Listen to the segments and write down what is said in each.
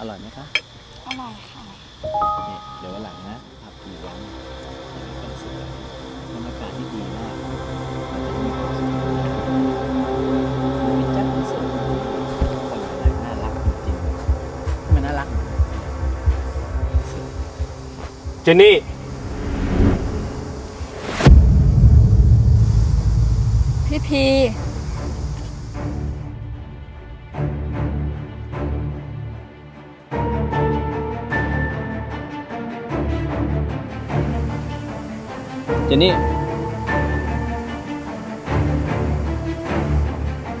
อร่อยไหมคะอร่อยค่ะเนี่ยเดี๋ยววันหลังนะพาพี่ร้านเป็นสุดบรรยากาศที่ดีมากมันจะมีความสุขมีจัดสุดคนอะไรน่ารักจริงๆมันน่ารักเจนนี่พี่พี เจนนี่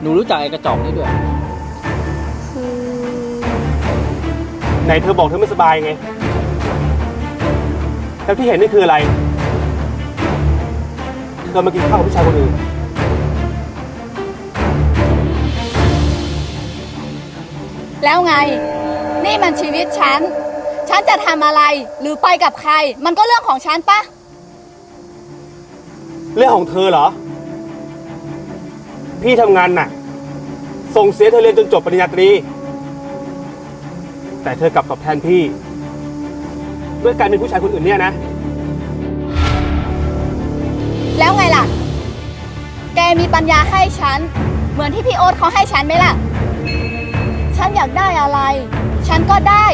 หนูรู้จักไอ้กระจอกนี่ด้วยคือไหนเธอบอกเธอไม่สบายไง แล้วที่เห็นนี่คืออะไร เธอมากินข้าวกับผู้ชายคนอื่น แล้วไง นี่มันชีวิตฉัน ฉันจะทำอะไรหรือไปกับใคร มันก็เรื่องของฉันปะ เรื่องของเธอเหรอ พี่ทำงานหนัก ส่งเสียเธอเรียนจนจบปริญญาตรี แต่เธอกลับตอบแทนพี่ ด้วยการเป็นผู้ชายคนอื่นเนี่ยนะ แล้วไงล่ะ แกมีปัญญาให้ฉัน เหมือนที่พี่โอ๊ตเขาให้ฉันไหมล่ะ ฉันอยากได้อะไร ฉันก็ได้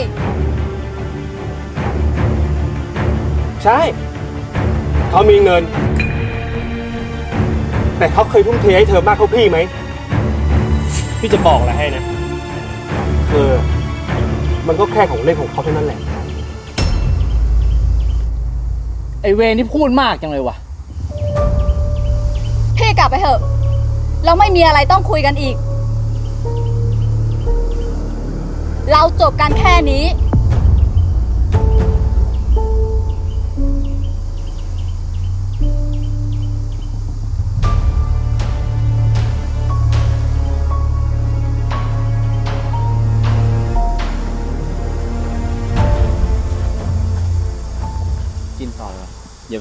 ใช่ เขามีเงิน แต่เขาเคยทุ่มเทให้เธอมากเท่าพี่ไหม พี่จะบอกอะไรให้นะเธอมันก็แค่ของเล่นของเขาเท่านั้นแหละ ไอเวรนี่พูดมากจังเลยว่ะ พี่กลับไปเถอะ เราไม่มีอะไรต้องคุยกันอีก เราจบกันแค่นี้กิน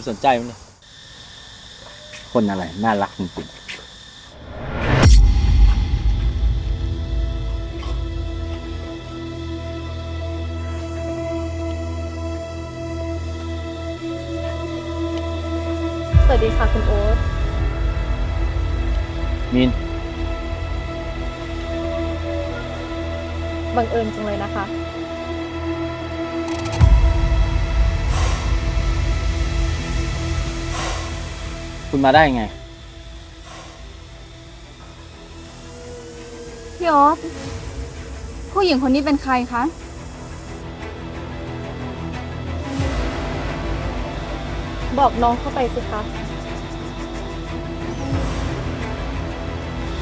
ไปสนใจมันเลยคนอะไร น่ารักจริงๆสวัสดีค่ะ คุณโอ๊ตมิน บังเอิญจังเลยนะคะ คุณมาได้ไง พี่โอ๊ตผู้หญิงคนนี้เป็นใครคะ บอกน้องเข้าไปสิคะ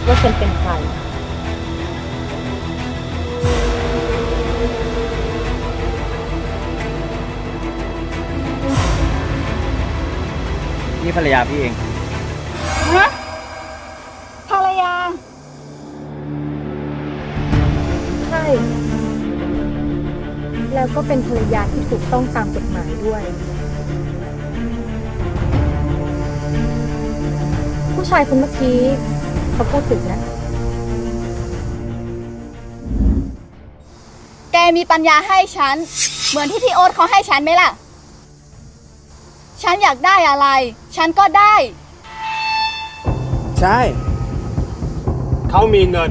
ว่าฉันเป็นใคร นี่ภรรยาพี่เอง ฮะภรรยา ใช่ แล้วก็เป็นภรรยาที่ถูกต้องตามกฎหมายด้วย ผู้ชายคนเมื่อกี้เขาพูดถึงนะ แกมีปัญญาให้ฉัน เหมือนที่พี่โอ๊ตเขาให้ฉันไหมล่ะ ฉันอยากได้อะไร ฉันก็ได้ ใช่ เขามีเงิน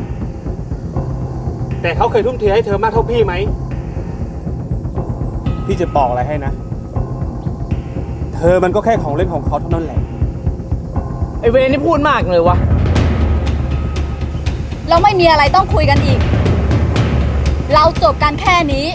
แต่เขาเคยทุ่มเทให้เธอมากเท่าพี่ไหม พี่จะบอกอะไรให้นะ เธอมันก็แค่ของเล่นของเขาเท่านั้นแหละ ไอเวรนี่พูดมากเลยวะ เราไม่มีอะไรต้องคุยกันอีก เราจบกันแค่นี้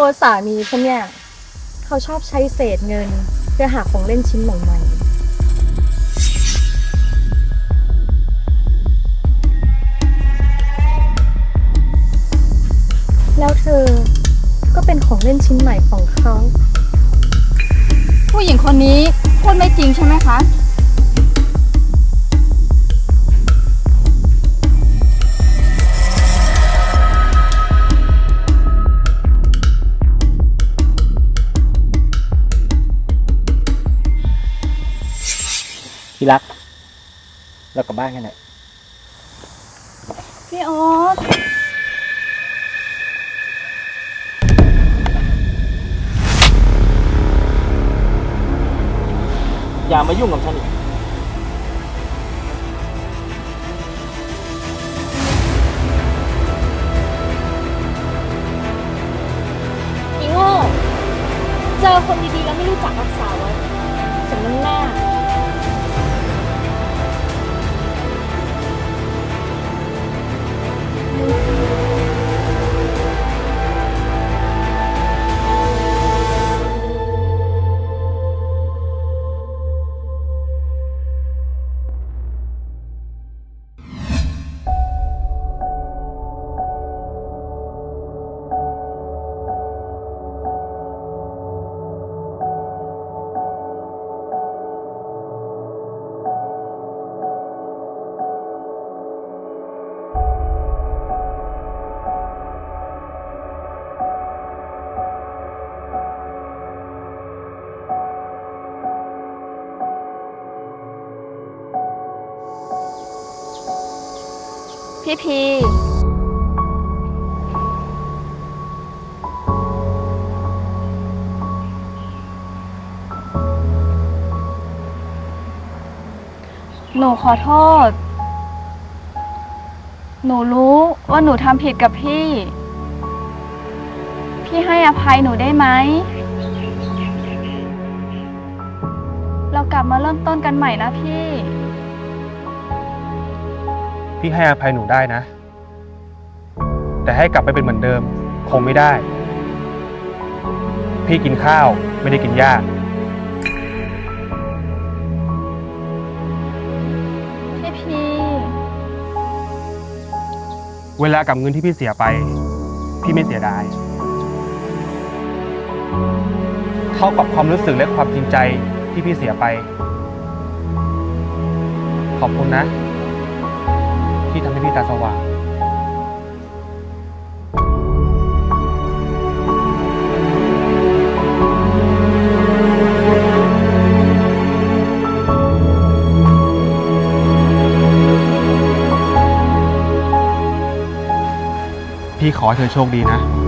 โอสามีฉันเนี่ย เขาชอบใช้เศษเงิน เพื่อหาของเล่นชิ้นใหม่ๆแล้วเธอก็เป็นของเล่นชิ้นใหม่ของเขา ผู้หญิงคนนี้พูดไม่จริงใช่ไหมคะ ที่รัก เรากลับบ้านกันเถอะพี่โอ๊ตอย่ามายุ่งกับฉันอีก พี่พี หนูขอโทษ หนูรู้ว่าหนูทำผิดกับพี่ พี่ให้อภัยหนูได้ไหม เรากลับมาเริ่มต้นกันใหม่นะพี่ พี่ให้อภัยหนูได้นะ แต่ให้กลับไปเป็นเหมือนเดิม คงไม่ได้ พี่กินข้าวไม่ได้กินหญ้าพี่พีเวลากับเงินที่พี่เสียไป พี่ไม่เสียดายเท่ากับความรู้สึกและความจริงใจที่พี่เสียไป ขอบคุณนะ ที่ทำให้พี่ตาสว่าง พี่ขอให้เธอโชคดีนะ